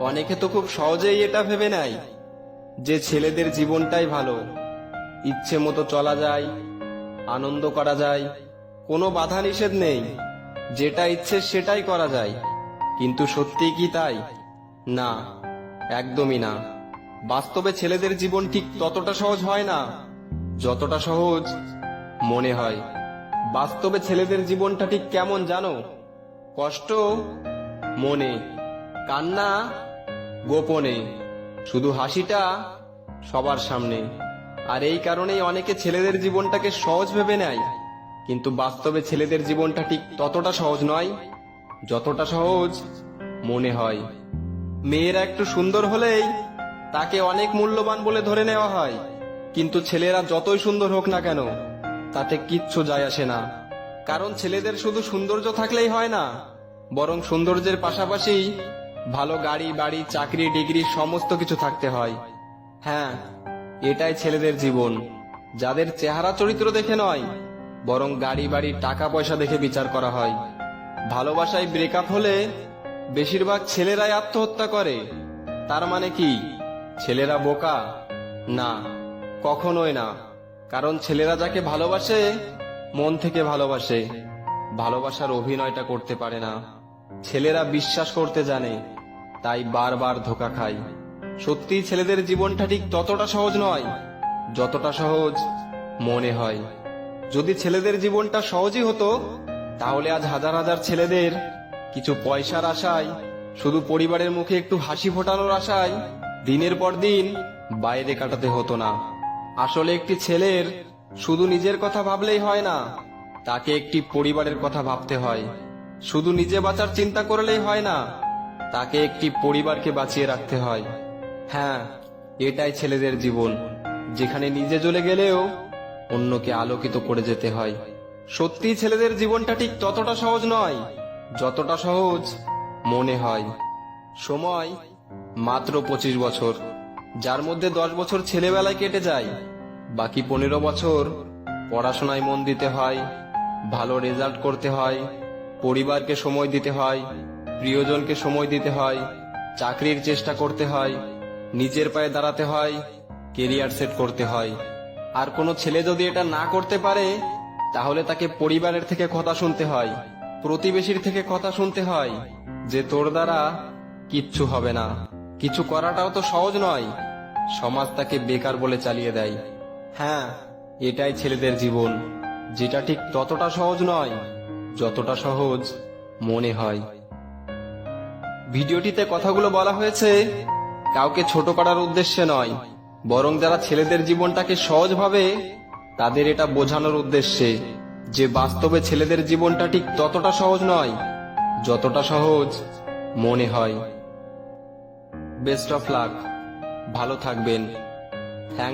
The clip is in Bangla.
অনেকে তো খুব সহজেই এটা ভেবে নেয় যে ছেলেদের জীবনটাই ভালো। ইচ্ছে মতো চলা যায়, আনন্দ করা যায়, কোনো বাধা নিষেধ নেই, যেটা ইচ্ছে সেটাই করা যায়। কিন্তু সত্যি কি তাই? না, একদমই না। বাস্তবে ছেলেদের জীবন ঠিক ততটা সহজ হয় না, যতটা সহজ মনে হয়। বাস্তবে ছেলেদের জীবনটা ঠিক কেমন জানো? কষ্ট, মনে। কান্না গোপনে, শুধু হাসিটা সবার সামনে। আর এই কারণেই অনেকে ছেলেদের জীবনটাকে সহজ ভেবে নেয়। কিন্তু বাস্তবে ছেলেদের জীবনটা ঠিক ততটা সহজ নয়, যতটা সহজ মনে হয়। মেয়েরা একটু সুন্দর হলেই তাকে অনেক মূল্যবান বলে ধরে নেওয়া হয়। কিন্তু ছেলেরা যতই সুন্দর হোক না কেন, তাতে কিচ্ছু যায় আসে না। কারণ ছেলেদের শুধু সৌন্দর্য থাকলেই হয় না, বরং সৌন্দর্যের পাশাপাশি ভালো গাড়ি, বাড়ি, চাকরি, ডিগ্রি, সমস্ত কিছু থাকতে হয়। হ্যাঁ এটাই ছেলেদের জীবন। যাদের চেহারা চরিত্র দেখে নয়, বরং গাড়ি, বাড়ি, টাকা পয়সা দেখে বিচার করা হয়। ভালোবাসায় ব্রেকআপ হলে বেশিরভাগ ছেলেরাই আত্মহত্যা করে। তার মানে কি? ছেলেরা বোকা? না, কখনোই না। কারণ ছেলেরা যাকে ভালোবাসে, মন থেকে ভালোবাসে। ভালোবাসার অভিনয়টা করতে পারে না। ছেলেরা বিশ্বাস করতে জানে। তাই বারবার ধোকা খাই। সত্যিই ছেলেদের জীবনটা ঠিক ততটা সহজ নয়, যতটা সহজ মনে হয়। যদি ছেলেদের জীবনটা সহজই হতো, তাহলে আজ হাজার হাজার ছেলেদের কিছু পয়সার আশায়, শুধু পরিবারের মুখে একটু হাসি ফোটানোর আশায় দিনের পর দিন বাইরে কাটাতে হতো না। আসলে একটি ছেলের শুধু নিজের কথা ভাবলেই হয় না, তাকে একটি পরিবারের কথা ভাবতে হয়। শুধু নিজে বাঁচার চিন্তা করলেই হয় না তাকে একটি পরিবারকে বাঁচিয়ে রাখতে হয়। হ্যাঁ এটাই ছেলেদের জীবন, যেখানে নিজে জ্বলে গেলেও অন্যকে আলোকিত করে যেতে হয়। সত্যি ছেলেদের জীবনটা ঠিক ততটা সহজ নয়, যতটা সহজ মনে হয়। সময় মাত্র পঁচিশ বছর, যার মধ্যে দশ বছর ছেলেবেলায় কেটে যায়। বাকি পনেরো বছর পড়াশোনায় মন দিতে হয়, ভালো রেজাল্ট করতে হয়, পরিবারকে সময় দিতে হয় প্রিয়জনকে সময় দিতে হয়, চাকরির চেষ্টা করতে হয়, নিজের পায়ে দাঁড়াতে হয়, কেরিয়ার সেট করতে হয়। আর কোনো ছেলে যদি এটা না করতে পারে, তাহলে তাকে পরিবারের থেকে কথা শুনতে হয়, প্রতিবেশীর থেকে কথা শুনতে হয়, যে তোর দ্বারা কিচ্ছু হবে না। কিছু করাটাও তো সহজ নয়। সমাজ তাকে বেকার বলে চালিয়ে দেয়। হ্যাঁ এটাই ছেলেদের জীবন। যেটা ঠিক ততটা সহজ নয়, যতটা সহজ মনে হয়। ভিডিওটিতে কথাগুলো বলা হয়েছে, কাউকে ছোট করার উদ্দেশ্যে নয়, বরং যারা ছেলেদের জীবনটাকে সহজভাবে তাদের এটা বোঝানোর উদ্দেশ্যে, যে বাস্তবে ছেলেদের জীবনটা ঠিক ততটা সহজ নয়, যতটা সহজ মনে হয়। বেস্ট অফ লাক ভালো থাকবেন। থ্যাংক